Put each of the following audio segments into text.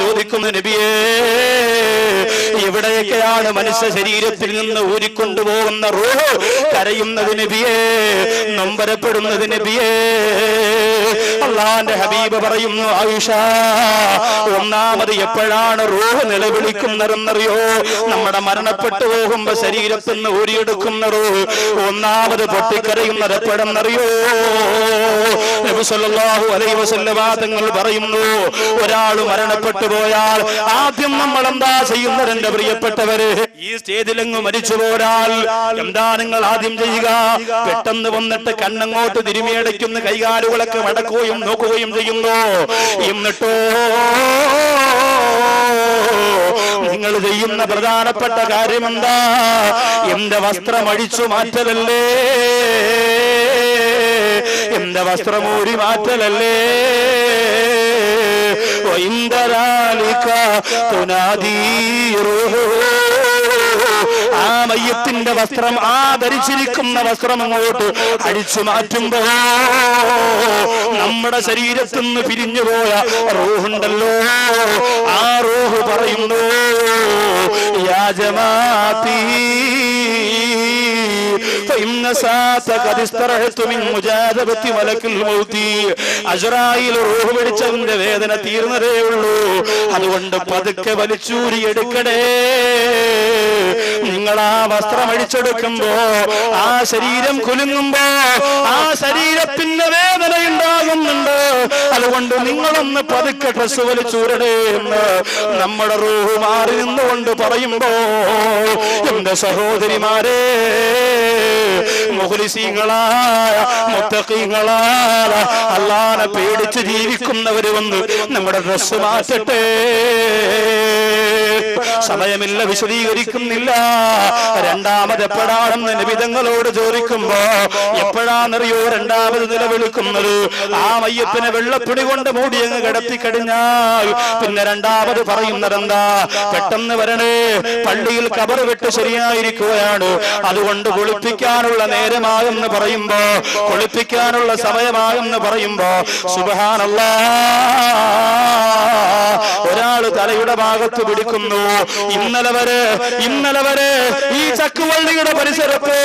ചോദിക്കുന്നു നബിയേ എവിടെയൊക്കെയാണ് മനുഷ്യ ശരീരത്തിൽ നിന്ന് ഊരിക്കൊണ്ടുപോകുന്ന റൂഹ് കരയുന്നത് നബിയേ നൊമ്പരപ്പെടുന്നത് നബിയേ. അള്ളാന്റെ ഹബീബ് പറയുന്നു ആയിഷ ഒന്നാമത് എപ്പോഴാണ് റൂഹ് നിലവിളിക്കുന്നതെന്നറിയോ? നമ്മുടെ മരണപ്പെട്ടു പോകുമ്പോ ശരീരത്തിൽ നിന്ന് ഊരിയെടുക്കുന്ന റൂഹ് ഒന്നാമത് പൊട്ടിക്കരയുന്നത് എപ്പോഴെന്നറിയോ? നബി സല്ലല്ലാഹു അലൈഹി വസല്ലമ തങ്ങൾ പറയുന്നു ഒരാൾ മരണപ്പെട്ടു പോയാൽ ആദ്യം നമ്മൾ എന്താ ചെയ്യുന്നത് എന്റെ പ്രിയപ്പെട്ടവര്? ഈ സ്റ്റേജിലങ്ങ് മരിച്ചു പോരാൽ എന്താ നിങ്ങൾ ആദ്യം ചെയ്യുക? പെട്ടെന്ന് വന്നിട്ട് കണ്ണങ്ങോട്ട് തിരുമിയടയ്ക്കുന്ന കൈകാലുകളൊക്കെ മടക്കുകയും നോക്കുകയും ചെയ്യുന്നു. എന്നിട്ടോ നിങ്ങൾ ചെയ്യുന്ന പ്രധാനപ്പെട്ട കാര്യം എന്താ എന്റെ വസ്ത്രം അഴിച്ചു മാറ്റലല്ലേ? എന്റെ വസ്ത്രം ഊരി മാറ്റലല്ലേ? തുനാദീ ആ മയ്യത്തിന്റെ വസ്ത്രം ആ ധരിച്ചിരിക്കുന്ന വസ്ത്രം അങ്ങോട്ട് അടിച്ചു മാറ്റുമ്പോ നമ്മുടെ ശരീരത്തിൽ നിന്ന് പിരിഞ്ഞു പോയ റൂഹുണ്ടല്ലോ ആ റൂഹ് പറയുന്നു യാജമാത്തി فإن ساعة قد استرحت من مجاذبة ملك الموت അസ്രായിൽ റൂഹ് പിടിച്ചവന്റെ വേദന തീർന്നതേ ഉള്ളൂ അതുകൊണ്ട് പതുക്കെ വലിച്ചൂരി എടുക്കണേ നിങ്ങൾ ആ വസ്ത്രം അടിച്ചെടുക്കുമ്പോ ആ ശരീരം കുലുങ്ങുമ്പോ ആ ശരീരത്തിന്റെ വേദന ഉണ്ടാകുന്നുണ്ട്. അതുകൊണ്ട് നിങ്ങളൊന്ന് പതുക്കെ ഡ്രസ് വലിച്ചൂരണേ എന്ന് നമ്മുടെ റൂഹ് മാറി നിന്നുകൊണ്ട് പറയുമ്പോ എന്റെ സഹോദരിമാരെ മുഹലിസീങ്ങളായ മുത്തക്കീങ്ങളായ അള്ളാനെ പേടിച്ച് ജീവിക്കുന്നവര് വന്ന് നമ്മുടെ ഡ്രസ് മാറ്റട്ടെ. സമയമില്ല വിശദീകരിക്കുന്നില്ല. രണ്ടാമത് എപ്പോഴാണെന്ന് നിബിതങ്ങളോട് ചോദിക്കുമ്പോ എപ്പോഴാണെന്നറിയോ രണ്ടാമത് നിലവിളിക്കുന്നത്? ആ മയ്യപ്പിനെ വെള്ളപ്പിടി കൊണ്ട് മൂടി അങ്ങ് കിടത്തി കഴിഞ്ഞാൽ പിന്നെ രണ്ടാമത് പറയുന്നതെന്താ? പെട്ടെന്ന് വരണേ. പള്ളിയിൽ കബർ വിട്ട് ശരിയായിരിക്കുകയാണ്. അതുകൊണ്ട് കുളിപ്പിക്കാനുള്ള നേരമായെന്ന് പറയുമ്പോ കുളിപ്പിക്കാനുള്ള സമയമായെന്ന് പറയുമ്പോ സുബഹാനല്ല ഒരാൾ തലയുടെ ഭാഗത്ത് പിടിക്കുന്നു. ഇന്നലെ വരെ ഇന്നലെ വരെ ഈ ചക്കുവള്ളിയുടെ പരിസരത്ത്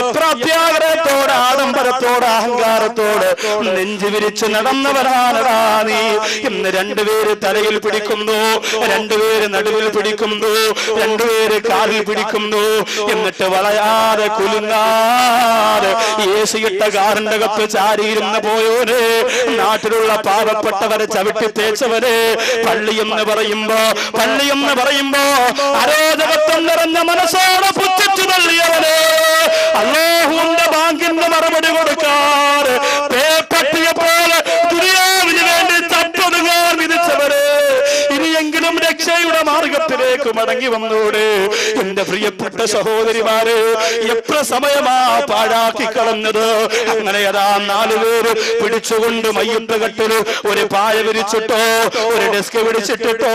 എത്ര അത്യാഗ്രഹത്തോട് ആഡംബരത്തോട് അഹങ്കാരത്തോട് നെഞ്ചു വിരിച്ച് നടന്നവരാണടാ നീ. ഇന്ന് രണ്ടുപേര് തലയിൽ പിടിക്കുന്നു രണ്ടുപേര് നടുവിൽ പിടിക്കുന്നു രണ്ടുപേര് കാലിൽ പിടിക്കുന്നു. എന്നിട്ട് വളയാതെ കുലുങ്ങാതെ ഏസിയിട്ട കാറിന്റെ കപ്പ് ചാരിയിരുന്ന പോയോര് നാട്ടിലുള്ള പാവപ്പെട്ടവരെ ചവിട്ടി തേച്ചവരെ. പള്ളി എന്ന് പറയുമ്പോ പള്ളി എന്ന് പറയുമ്പോ അരോചകത്വം നിറഞ്ഞ മനസ്സോടെ പുച്ഛിച്ചു തള്ളിയവനെ. അള്ളാഹുവിന്റെ ബാങ്കിന്റെ മറുപടി കൊടുക്കാറ് മടങ്ങി വന്നോടെ. എന്റെ പ്രിയപ്പെട്ട സഹോദരിമാര് എത്ര സമയമാ പാഴാക്കി കളഞ്ഞത്? അങ്ങനെ അതാ നാലുപേര് പിടിച്ചുകൊണ്ട് മയ്യപ്പകട്ടിൽ ഒരു പായ വിരിച്ചിട്ടോ ഒരു ഡെസ്ക് പിടിച്ചിട്ടിട്ടോ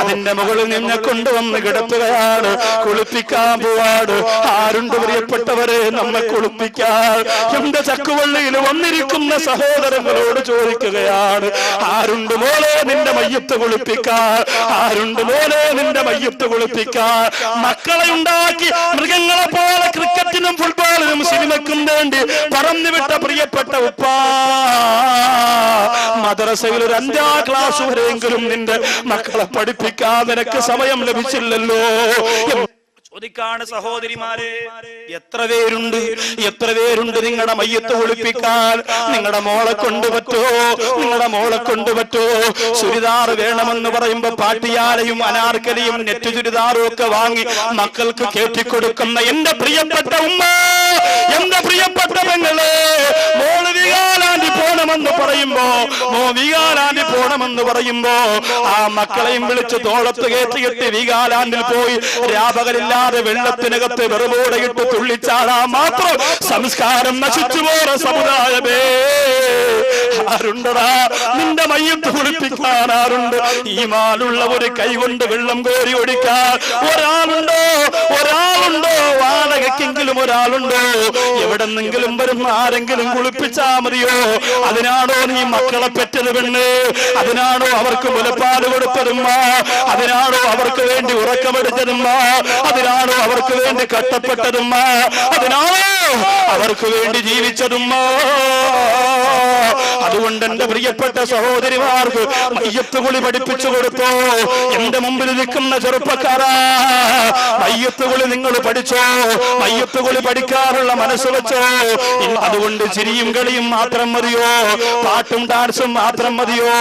അതിന്റെ മുകളിൽ നിന്നെ കൊണ്ടുവന്ന് കിടത്തുകയാണ്. കുളിപ്പിക്കാൻ പോവാട്. ആരുണ്ട് പ്രിയപ്പെട്ടവരെ? നമ്മെ കുളിപ്പിക്കാൻ. എന്റെ ചക്കുവള്ളിയിൽ വന്നിരിക്കുന്ന സഹോദരങ്ങളോട് ചോദിക്കുകയാണ്. ആരുണ്ട് മോളെ നിന്റെ മയ്യത്ത് കുളിപ്പിക്കാൻ? ആരുണ്ട് മോളെ നിന്റെ മയ്യത്ത് കുളിപ്പിക്കാൻ മക്കളെ ഉണ്ടാക്കി മൃഗങ്ങളെ പോലെ ക്രിക്കറ്റിനും ഫുട്ബോളിനും സിനിമക്കും വേണ്ടി പറന്നുവിട്ട പ്രിയപ്പെട്ട ഉപ്പ. മദ്രസയിൽ ഒരു അഞ്ചാം ക്ലാസ് വരെയെങ്കിലും നിന്റെ മക്കളെ പഠിപ്പിക്കാൻ നിനക്ക് സമയം ലഭിച്ചില്ലല്ലോ. ചോദിക്കാണ് സഹോദരിമാരെ. എത്ര പേരുണ്ട്? എത്ര പേരുണ്ട് നിങ്ങളുടെ മയ്യത്ത് ഒളിപ്പിക്കാൻ? നിങ്ങളുടെ മോളെ കൊണ്ട് പറ്റുമോ? നിങ്ങളുടെ മോളെ കൊണ്ട് പറ്റുമോ? ചുരിദാർ വേണമെന്ന് പറയുമ്പോ പാട്ടിയാലയും അനാർക്കലിയും നെറ്റ് ചുരിദാറും ഒക്കെ വാങ്ങി മക്കൾക്ക് കേട്ടിക്കൊടുക്കുന്ന എന്റെ പ്രിയപ്പെട്ട ഉമ്മ എന്റെ പ്രിയപ്പെട്ട പെങ്ങളെ മോൾ വികാലാണ്ടി പോണമെന്ന് പറയുമ്പോ മോ വികാലാണ്ടി പോണമെന്ന് പറയുമ്പോ ആ മക്കളെയും വിളിച്ച് തോളത്ത് കേട്ടി കെട്ടി വികാലാണ്ടിൽ പോയി രാപകലില്ലാതെ വെള്ളത്തിനകത്ത് വെറുമോടെ ഇട്ട് തുള്ളിച്ചാടാ മാത്രം സംസ്കാരം നശിച്ചു പോറ സമുദായമേ. ആരുണ്ടടാ? നിന്റെ മയ്യത്ത് കുളിപ്പിക്കാൻ ആരുണ്ട്? ഈ മാലുള്ള ഒരു കൈകൊണ്ട് വെള്ളം കോരി ഒടിക്കാൻ ഒരാളുണ്ടോ? ഒരാളുണ്ടോ? വാടകയ്ക്കെങ്കിലും ഒരാളുണ്ടോ? എവിടെന്നെങ്കിലും വരുന്ന ആരെങ്കിലും കുളിപ്പിച്ചാ മതിയോ? അതിനാണോ നീ മക്കളെ പെറ്റത് പെണ്ണ്? അതിനാണോ അവർക്ക് മുലപ്പാട് കൊടുത്തതുമ്മ? അതിനാണോ അവർക്ക് വേണ്ടി ഉറക്കമെടുത്തതുമ്മ? അതിനാണോ അവർക്ക് വേണ്ടി കട്ടപ്പെട്ടതുമ്മ അതിനാണോ അവർക്ക് വേണ്ടി ജീവിച്ചതുമ്മ അതുകൊണ്ട് എന്റെ പ്രിയപ്പെട്ട സഹോദരിമാർക്ക് മയ്യത്ത് കുളി പഠിപ്പിച്ചു കൊടുത്തോ. എന്റെ മുമ്പിൽ നിൽക്കുന്ന ചെറുപ്പക്കാരാ മയ്യത്ത് കുളി നിങ്ങൾ പഠിച്ചോ. മയ്യത്ത് കുളി പഠിക്കാറുള്ള മനസ്സ് വെച്ചോ. അതുകൊണ്ട് ചിരിയും കളിയും മാത്രം മതിയോ. പാട്ടും ഡാൻസും മാത്രം മതിയോ.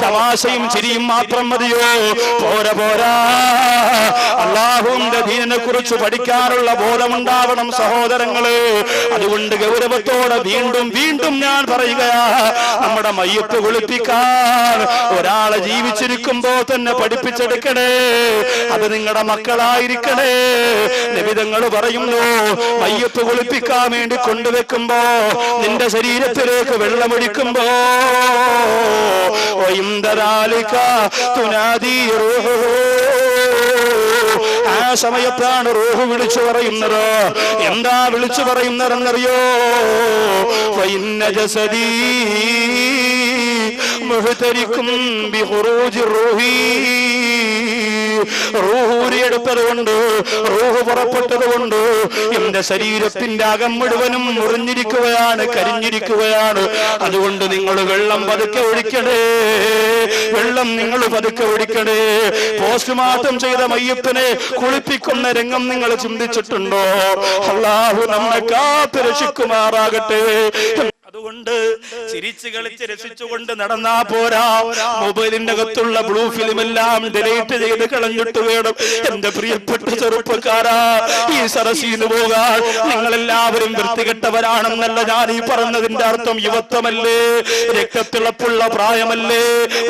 തമാശയും ചിരിയും മാത്രം മതിയോ. പോര പോരാ. അള്ളാഹുവിന്റെ ദീനിനെ കുറിച്ച് പഠിക്കാനുള്ള ബോധമുണ്ടാവണം സഹോദരങ്ങൾ. അതുകൊണ്ട് ഗൗരവത്തോടെ വീണ്ടും വീണ്ടും ഞാൻ പറയുകയാ നമ്മുടെ മയ്യത്ത് കുളിപ്പിക്കാൻ ഒരാളെ ജീവിച്ചിരിക്കുമ്പോ തന്നെ പഠിപ്പിച്ചെടുക്കണേ. അത് നിങ്ങളുടെ മക്കളായിരിക്കണേ. നിമിതങ്ങൾ പറയുന്നു മയ്യത്ത് കുളിപ്പിക്കാൻ വേണ്ടി കൊണ്ടുവെക്കുമ്പോ നിന്റെ ശരീരത്തിലേക്ക് വെള്ളമൊഴിക്കുമ്പോ ആ സമയത്താണ് റൂഹ് വിളിച്ചു പറയുന്നത്. എന്താ വിളിച്ചു പറയുന്നതെന്നറിയോ? ഫൈന്ന ജസദീ മുഹ്തരിക്കും ബിഖുറൂജി റൂഹി. റൂഹൂരിയെടുത്തത് കൊണ്ട് റൂഹ് പുറപ്പെട്ടത് കൊണ്ട് എന്റെ ശരീരത്തിന്റെ അകം മുഴുവനും മുറിഞ്ഞിരിക്കുകയാണ് കരിഞ്ഞിരിക്കുകയാണ്. അതുകൊണ്ട് നിങ്ങൾ വെള്ളം പതുക്കെ ഒഴിക്കണേ. വെള്ളം നിങ്ങൾ പതുക്കെ ഒഴിക്കണേ. പോസ്റ്റ്മോർട്ടം ചെയ്ത മയ്യത്തിനെ കുളിപ്പിക്കുന്ന രംഗം നിങ്ങൾ ചിന്തിച്ചിട്ടുണ്ടോ? അള്ളാഹു നമ്മെ കാത്തു രക്ഷിക്കുമാറാകട്ടെ. അതുകൊണ്ട് ചിരിച്ചു കളിച്ച് രസിച്ചുകൊണ്ട് നടന്നാ പോരാ. മൊബൈലിന്റെ അകത്തുള്ള ബ്ലൂ ഫിലിം എല്ലാം ഡിലീറ്റ് ചെയ്ത് കളഞ്ഞിട്ട് വേണം. എന്റെ പ്രിയപ്പെട്ട ചെറുപ്പക്കാരാ ഈ സരസീന്ന് പോകാൻ നിങ്ങൾ എല്ലാവരും വൃത്തികെട്ടവരാണെന്നല്ല ഞാൻ ഈ പറഞ്ഞതിന്റെ അർത്ഥം യുവത്വമല്ലേ? രക്തത്തിളപ്പുള്ള പ്രായമല്ലേ?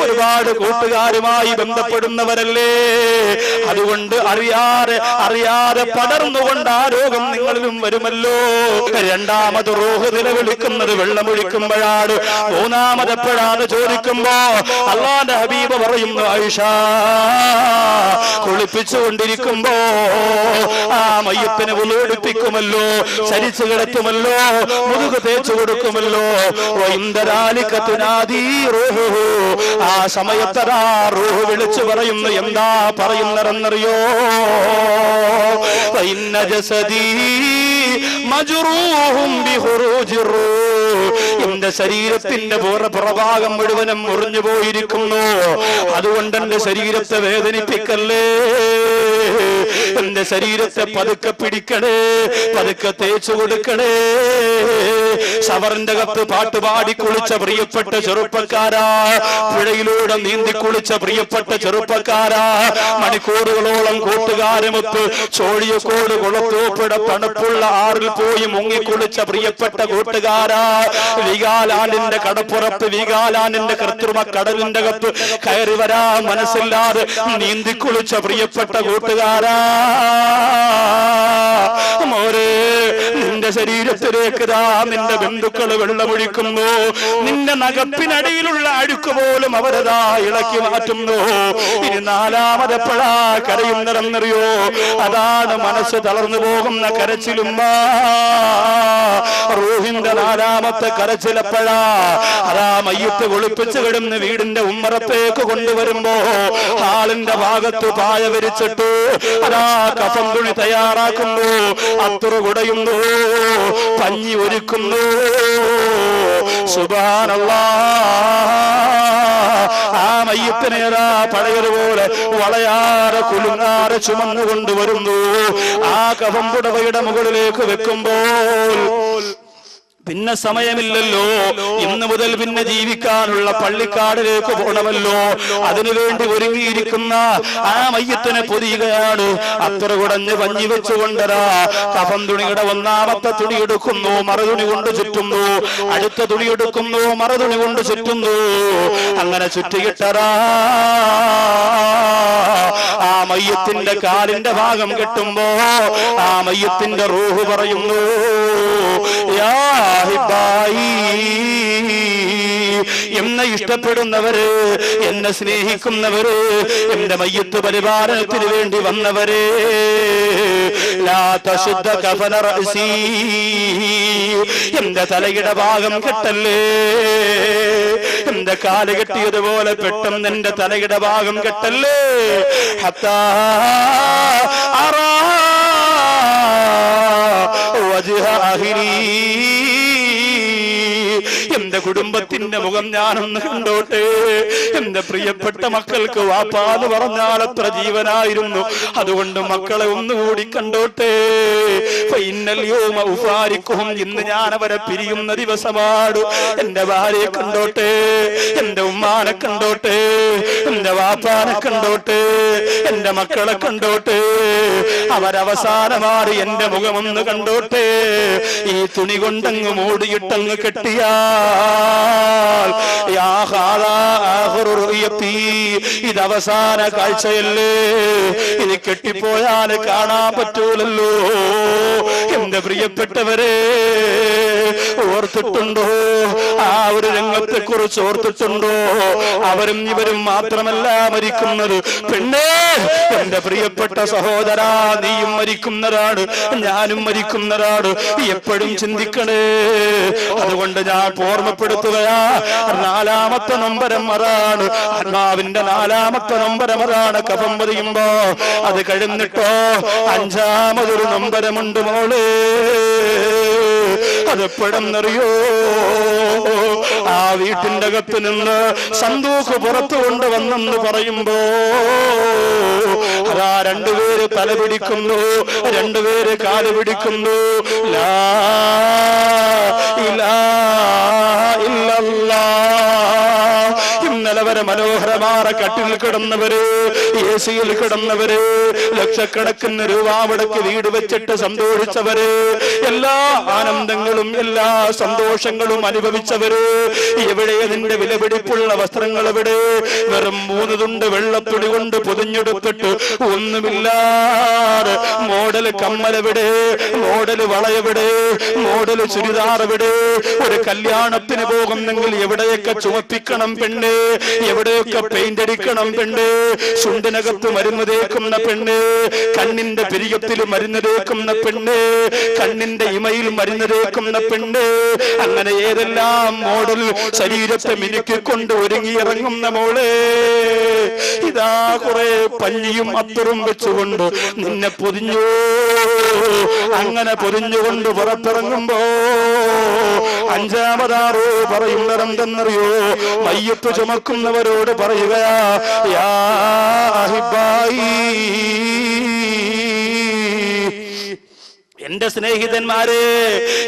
ഒരുപാട് കൂട്ടുകാരുമായി ബന്ധപ്പെടുന്നവരല്ലേ? അതുകൊണ്ട് അറിയാതെ അറിയാതെ പടർന്നുകൊണ്ട് ആ രോഗം നിങ്ങളിലും വരുമല്ലോ. രണ്ടാമത് റോഹ് നിലവിളിക്കുന്നത് വിളിക്കുമ്പോഴാണ് മൂന്നാമത് എപ്പോഴാണ് ചോദിക്കുമ്പോ അള്ളാന്റെ ഹബീബ് പറയുന്നു ആയിഷ കുളിപ്പിച്ചുകൊണ്ടിരിക്കുമ്പോ ആ മയ്യപ്പനെ ഉളവെടുപ്പിക്കുമല്ലോ ചരിച്ചു കിടത്തുമല്ലോ മുതുക് തേച്ചു കൊടുക്കുമല്ലോ. ആ സമയത്തതാ റൂഹ് വിളിച്ചു പറയുന്നു എന്താ പറയുന്നതെന്നറിയോ? ഇന്ന ജസദീ മജുറൂഹും ബിഹുറൂജിറൂ എന്റെ ശരീരത്തിന്റെ പുറഭാഗം മുഴുവനും മുറിഞ്ഞു പോയിരിക്കുന്നു. അതുകൊണ്ട് എന്റെ ശരീരത്തെ വേദനിപ്പിക്കല്ലേ? എന്റെ ശരീരത്തെ പതുക്കെ പിടിക്കണേ പതുക്കെ തേച്ചു കൊടുക്കണേ. ഷവറിന്റെ കത്ത് പാട്ട് പാടി കുളിച്ച പ്രിയപ്പെട്ട ചെറുപ്പക്കാരാ. പുഴയിലൂടെ നീന്തി കുളിച്ച പ്രിയപ്പെട്ട ചെറുപ്പക്കാരാ. മണിക്കൂറുകളോളം കൂട്ടുകാരുമൊത്ത് ചോഴിയക്കോട് കുളത്തോപ്പിട തണുപ്പുള്ള ആറിൽ പോയി മുങ്ങിക്കുളിച്ച പ്രിയപ്പെട്ട കൂട്ടുകാരാ. വികാലാനിന്റെ കടപ്പുറത്ത് വീകാലാനിന്റെ കൃത്രിമ കടലിന്റെ കത്ത് കയറി വരാ മനസ്സില്ലാതെ നീന്തി കുളിച്ച പ്രിയപ്പെട്ട കൂട്ടുകാരാ. മോരെ നിന്റെ ശരീരത്തിലേക്ക് ദാ നിന്റെ ബന്ധുക്കൾ വെള്ളമൊഴിക്കുന്നു. നിന്റെ നഗപ്പിനടിയിലുള്ള അഴുക്ക് പോലും അവരതാ ഇളക്കി മാറ്റുന്നു. ഇനി നാലാമതെപ്പോഴാ കരയുന്നതെന്നറിയോ അതാണ് മനസ്സ് തളർന്നു പോകുന്ന കരച്ചിലുമ്മ റൂഹിന്റെ നാലാമത്തെ കരച്ചിലെപ്പോഴാ. അതാ മയ്യത്ത് കിടന്ന് വീടിന്റെ ഉമ്മറത്തേക്ക് കൊണ്ടുവരുമ്പോ ഹാളിന്റെ ഭാഗത്ത് പായ വരിച്ചിട്ട് അതാ കഫം തുണി തയ്യാറാക്കുന്നു. അത്ര കുടയുന്നു. പഞ്ഞി ഒരുക്കുന്നു. സുബാനല്ലാ ആ മയ്യത്തിനേതാ പഴയതുപോലെ വളയാറെ കുലുങ്ങാറെ ചുമന്നു കൊണ്ടുവരുന്നു ആ കഫം പുടവയുടെ മുകളിലേക്ക് വെക്കുമ്പോൾ പിന്നെ സമയമില്ലല്ലോ. ഇന്ന് മുതൽ പിന്നെ ജീവിക്കാനുള്ള പള്ളിക്കാടിലേക്ക് പോകണമല്ലോ. അതിനുവേണ്ടി ഒരുങ്ങിയിരിക്കുന്ന ആ മയ്യത്തിനെ പൊതിയുകയാണ്. അത്ര കുടഞ്ഞ് പഞ്ഞി വെച്ചുകൊണ്ടരാ. കഫം തുണിയുടെ ഒന്നാമത്തെ തുണി എടുക്കുന്നു മറുതുണി കൊണ്ട് ചുറ്റുന്നു. അടുത്ത തുണി എടുക്കുന്നു മറുതുണി കൊണ്ട് ചുറ്റുന്നു. അങ്ങനെ ചുറ്റിയിട്ടരാ ആ മയ്യത്തിന്റെ കാലിന്റെ ഭാഗം കെട്ടുമ്പോ ആ മയ്യത്തിന്റെ റൂഹ് പറയുന്നു യാ ഹിബായി എന്നെ ഇഷ്ടപ്പെടുന്നവര് എന്നെ സ്നേഹിക്കുന്നവര് എന്റെ മയ്യത്ത് പരിപാലനത്തിന് വേണ്ടി വന്നവര്. എന്റെ തലയുടെ ഭാഗം കെട്ടല്ലേ? എന്റെ കാൽ കെട്ടിയതുപോലെ പെട്ടെന്ന് എന്റെ തലയുടെ ഭാഗം കെട്ടല്ലേ? ഹത്താ അറാ എന്റെ കുടുംബത്തിന്റെ മുഖം ഞാനൊന്ന് കണ്ടോട്ടെ? എന്റെ പ്രിയപ്പെട്ട മക്കൾക്ക് വാപ്പാന്ന് പറഞ്ഞാൽ അത്ര ജീവനായിരുന്നു. അതുകൊണ്ട് മക്കളെ ഒന്നുകൂടി കണ്ടോട്ടെ? ഉഫാരിക്കുഹും. ഇന്ന് ഞാൻ അവരെ പിരിയുന്ന ദിവസമാണ് എന്റെ ഭാര്യയെ കണ്ടോട്ടെ? എന്റെ ഉമ്മാനെ കണ്ടോട്ടെ? എന്റെ വാപ്പാനെ കണ്ടോട്ടെ? എന്റെ മക്കളെ കണ്ടോട്ടെ? അവരവസാനമാണ് എന്റെ മുഖമൊന്ന് കണ്ടോട്ടെ? ഈ തുണി കൊണ്ടങ്ങ് മൂടിയിട്ടങ്ങ് കെട്ടിയാൽ റുയത്തി. ഇത് അവസാന കാഴ്ചയല്ലേ? ഇത് കെട്ടിപ്പോയാൽ കാണാൻ പറ്റൂലല്ലോ. എന്റെ പ്രിയപ്പെട്ടവരെ ഓർത്തിട്ടുണ്ടോ? ആ ഒരു രംഗത്തെ കുറിച്ച് ഓർത്തിട്ടുണ്ടോ? അവരും ഇവരും മാത്രമല്ല മരിക്കുന്നത്. പെണ്ണേ എന്റെ പ്രിയപ്പെട്ട സഹോദര നീയും മരിക്കുന്നതാണ്. ഞാനും മരിക്കുന്നതാണ്. എപ്പോഴും ചിന്തിക്കണേ. അതുകൊണ്ട് ഞാൻ ഓർമ്മപ്പെടുത്തുകയാ. നാലാമത്തെ നമ്പരം അതാണ്. ആത്മാവിന്റെ നാലാമത്തെ നമ്പരം അതാണ്. കഫം പതിയുമ്പോ അത് കഴിഞ്ഞിട്ടോ? അഞ്ചാമതൊരു നമ്പരമുണ്ട് മോൾ. അതെപ്പോഴെന്നറിയോ ആ വീട്ടിന്റെ അകത്ത് നിന്ന് സന്തൂക്ക് പുറത്തു കൊണ്ടുവന്നെന്ന് പറയുമ്പോ അതാ രണ്ടുപേര് തല പിടിക്കുന്നു രണ്ടുപേര് കാൽ പിടിക്കുന്നു. ലാ ഇലാ ഇല്ലല്ലാ. വരെ മനോഹരമായ കട്ടിൽ കിടന്നവര് എ സിയിൽ കിടന്നവര് ലക്ഷക്കണക്കിന് രൂപ മുടക്കി വീട് വെച്ചിട്ട് സന്തോഷിച്ചവര് എല്ലാ ആനന്ദങ്ങളും എല്ലാ സന്തോഷങ്ങളും അനുഭവിച്ചവര് എവിടെ നിന്റെ വിലപിടിപ്പുള്ള വസ്ത്രങ്ങൾ എവിടെ? വെറും മൂന്ന് തുണ്ട് വെള്ളത്തുണി കൊണ്ട് പൊതിഞ്ഞെടുത്തിട്ട് ഒന്നുമില്ലാതെ മോഡൽ കമ്മലെവിടെ മോഡൽ വളയെവിടെ മോഡൽ ചുരിദാർ എവിടെ? ഒരു കല്യാണത്തിന് പോകുന്നെങ്കിൽ എവിടെയൊക്കെ ചുമപ്പിക്കണം പെണ്ണ്? എവിടെയൊക്കെ പെയിന്റ് അടിക്കണം പെണ്ണ്? ചുണ്ടിനകത്ത് മരുന്ന് തേക്കുന്ന പെണ്ണ് കണ്ണിന്റെ പെരിയത്തിൽ മരുന്ന് തേക്കുന്ന പെണ്ണ് കണ്ണിന്റെ ഇമയിൽ മരുന്ന് തേക്കുന്ന പെണ്ണ്. അങ്ങനെ ഏതെല്ലാം മോഡൽ ശരീരത്തെ മിനുക്കിക്കൊണ്ട് ഒരുങ്ങിയിറങ്ങുന്ന മോളെ? ഇതാ കുറെ പഞ്ഞിയും അത്തറും വെച്ചുകൊണ്ട് നിന്നെ പൊതിഞ്ഞു? അങ്ങനെ പൊതിഞ്ഞുകൊണ്ട് പുറത്തിറങ്ങുമ്പോ അഞ്ചാമതാറോ പറയുന്നതെന്തെന്നറിയോ? മയ്യത്ത് ചുമക്കുന്നവരോട് പറയുകയാ എന്റെ സ്നേഹിതന്മാരെ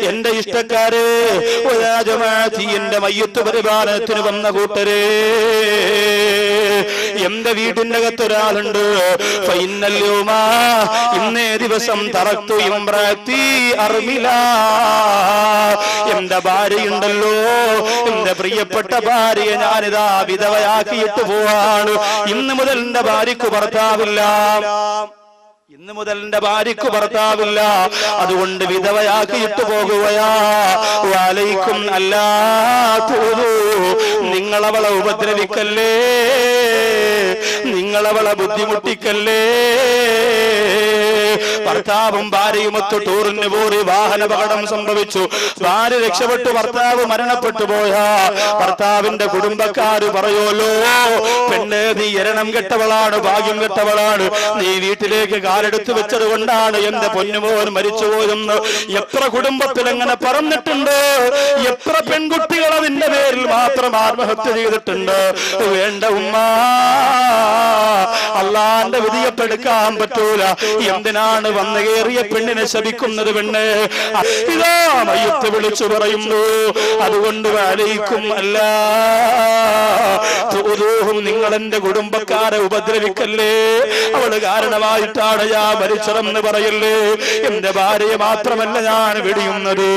എന്റെ ഇഷ്ടക്കാരെ ഒരാജമാധി എന്റെ മയ്യത്ത് പരിപാലനത്തിന് വന്ന കൂട്ടരെ. എന്റെ വീടിന്റെ അകത്ത് ഒരാളുണ്ട് ഇന്നേ ദിവസം തറത്തു ഇമ്രാത്തി അറിവില എന്റെ ഭാര്യയുണ്ടല്ലോ എന്റെ പ്രിയപ്പെട്ട ഭാര്യയെ ഞാനിതാ വിധവയാക്കിയിട്ട് പോവാണ്. ഇന്ന് മുതൽ എന്റെ ഭാര്യക്ക് ഭർത്താവില്ല. ഇന്ന് മുതൽ എന്റെ ഭാര്യക്ക് ഭർത്താവില്ല. അതുകൊണ്ട് വിധവയാക്കിയിട്ട് പോകുകയാ. വാലയിക്കും അല്ലാ തോന്നു നിങ്ങളവളെ ഉപദ്രവിക്കല്ലേ? നിങ്ങളവളെ ബുദ്ധിമുട്ടിക്കല്ലേ? ഭർത്താവും ഭാര്യയുമൊത്ത് ടൂറിന് പോറി വാഹനപകടം സംഭവിച്ചു. ഭാര്യ രക്ഷപ്പെട്ടു ഭർത്താവ് മരണപ്പെട്ടു പോയ ഭർത്താവിന്റെ കുടുംബക്കാര് പറയുമല്ലോ പെണ്ണ് നീ എരണം കെട്ടവളാണ് ഭാഗ്യം കെട്ടവളാണ്. നീ വീട്ടിലേക്ക് കാലെടുത്ത് വെച്ചത് കൊണ്ടാണ് എന്റെ പൊന്നുമോൻ മരിച്ചുപോയെന്ന് എത്ര കുടുംബത്തിൽ അങ്ങനെ പറഞ്ഞിട്ടുണ്ട്? എത്ര പെൺകുട്ടികൾ അതിന്റെ പേരിൽ മാത്രം ആത്മഹത്യ ചെയ്തിട്ടുണ്ട്? വേണ്ട ഉമ്മാ അള്ളാന്റെ വിധിയപ്പെടുക്കാൻ പറ്റൂല. എന്തിനാണ് വന്നു കയറിയ പെണ്ണിനെ ശപിക്കുന്നത് പെണ്ണ്. ഇതാ മയ്യത്ത് വിളിച്ചു പറയുന്നു. അതുകൊണ്ട് വാലയിക്കും അല്ല. നിങ്ങൾ എന്റെ കുടുംബക്കാരെ ഉപദ്രവിക്കല്ലേ? അവൾ കാരണമായിട്ടാണ് ഞാൻ മരിച്ചതെന്ന് പറയല്ലേ? എന്റെ ഭാര്യയെ മാത്രമല്ല ഞാൻ വെടിയുന്നത്.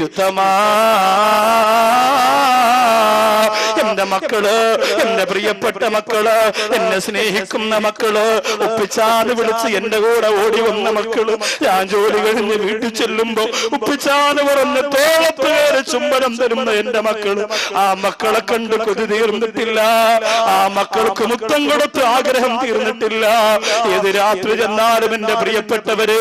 യുദ്ധമാ. എന്റെ മക്കൾ എന്റെ പ്രിയപ്പെട്ട മക്കൾ എന്നെ സ്നേഹിക്കുന്ന മക്കൾ ഉപ്പിച്ചാന്ന് വിളിച്ച് എന്റെ കൂടെ ഓടി വന്ന മക്കൾ. ഞാൻ ജോലി കഴിഞ്ഞ് വീട്ടിൽ ചെല്ലുമ്പോ ഉപ്പിച്ചാന്ന് പറഞ്ഞ് തോളത്ത് ചുംബനം തരുന്ന എന്റെ മക്കൾ. ആ മക്കളെ കണ്ട് കൊതി തീർന്നിട്ടില്ല. ആ മക്കൾക്ക് മുത്തം കൊടുത്ത് ആഗ്രഹം തീർന്നിട്ടില്ല. ഏത് രാത്രി ചെന്നാലും എന്റെ പ്രിയപ്പെട്ടവര്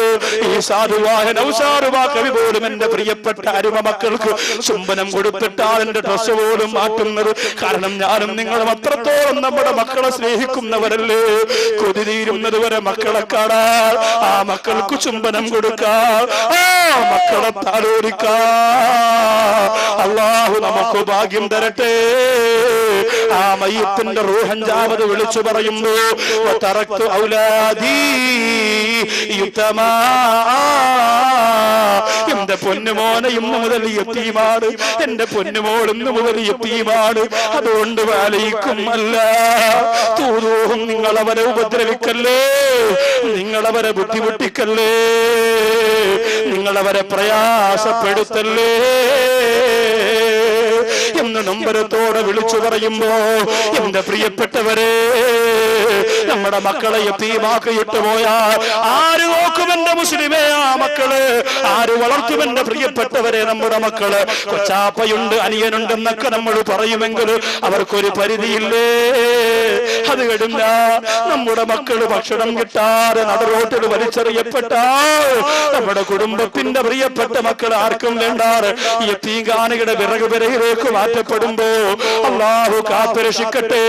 ഈ സാധുവായ നൗസാറുവാ കവി പോലും എന്റെ പ്രിയപ്പെട്ട അരുമ മക്കൾക്ക് ചുംബനം കൊടുത്തിട്ടാൽ എന്റെ ഡ്രസ്സ് പോലും മാറ്റുന്നത്. കാരണം ഞാനും നിങ്ങളും അത്രത്തോളം നമ്മുടെ മക്കളെ സ്നേഹിക്കുന്നവരല്ലേ? കൊതി തീരുന്നത് വരെ മക്കളെ കാണാൻ ആ മക്കൾക്ക് ചുംബനം കൊടുക്കാൻ ആ മക്കളെ താലോലിക്കാൻ അള്ളാഹു നമുക്ക് ഭാഗ്യം തരട്ടെ. ആ മയ്യത്തിന്റെ റൂഹഞ്ചാമത് വിളിച്ചു പറയുന്നു. തറക്തു ഔലാദീ എന്റെ പൊന്നുമോനെ ഇന്ന് മുതൽ എത്തിയുമാണ് എന്റെ പൊന്നുമോൾ ഇന്ന് മുതൽ എത്തിയുമാണ് അതുകൊണ്ട് വാലയിക്കും അല്ല അവരെ ഉപദ്രവിക്കല്ലേ? നിങ്ങൾ അവരെ ബുദ്ധിമുട്ടിക്കല്ലേ? നിങ്ങൾ അവരെ പ്രയാസപ്പെടുത്തല്ലേ? എന്ന് നമ്പരത്തോടെ വിളിച്ചു പറയുമ്പോ എന്റെ പ്രിയപ്പെട്ടവരെ നമ്മുടെ മക്കളെ എത്തിയുമാക്കിയിട്ട് പോയാൽ ആര് നോക്കുമെന്റെ മുസ്ലിമേ ആ മക്കൾ? ആര് വളർത്തുമെന്റെ പ്രിയപ്പെട്ടവരെ നമ്മുടെ മക്കൾ? കൊച്ചാപ്പയുണ്ട് അനിയനുണ്ടെന്നൊക്കെ നമ്മൾ പറയുമെങ്കിൽ അവർക്കൊരു പരിധിയില്ലേ? അത് കഴിഞ്ഞ നമ്മുടെ മക്കൾ ഭക്ഷണം കിട്ടാതെ നടുറോട്ടിൽ വലിച്ചെറിയപ്പെട്ടാൽ നമ്മുടെ കുടുംബത്തിന്റെ പ്രിയപ്പെട്ട മക്കൾ ആർക്കും വേണ്ടാറ്? ഈ തീങ്കാനയുടെ വിറക് വിറകിലേക്ക് മാറ്റപ്പെടുമ്പോ അള്ളാഹു കാത്തുരക്ഷിക്കട്ടെ.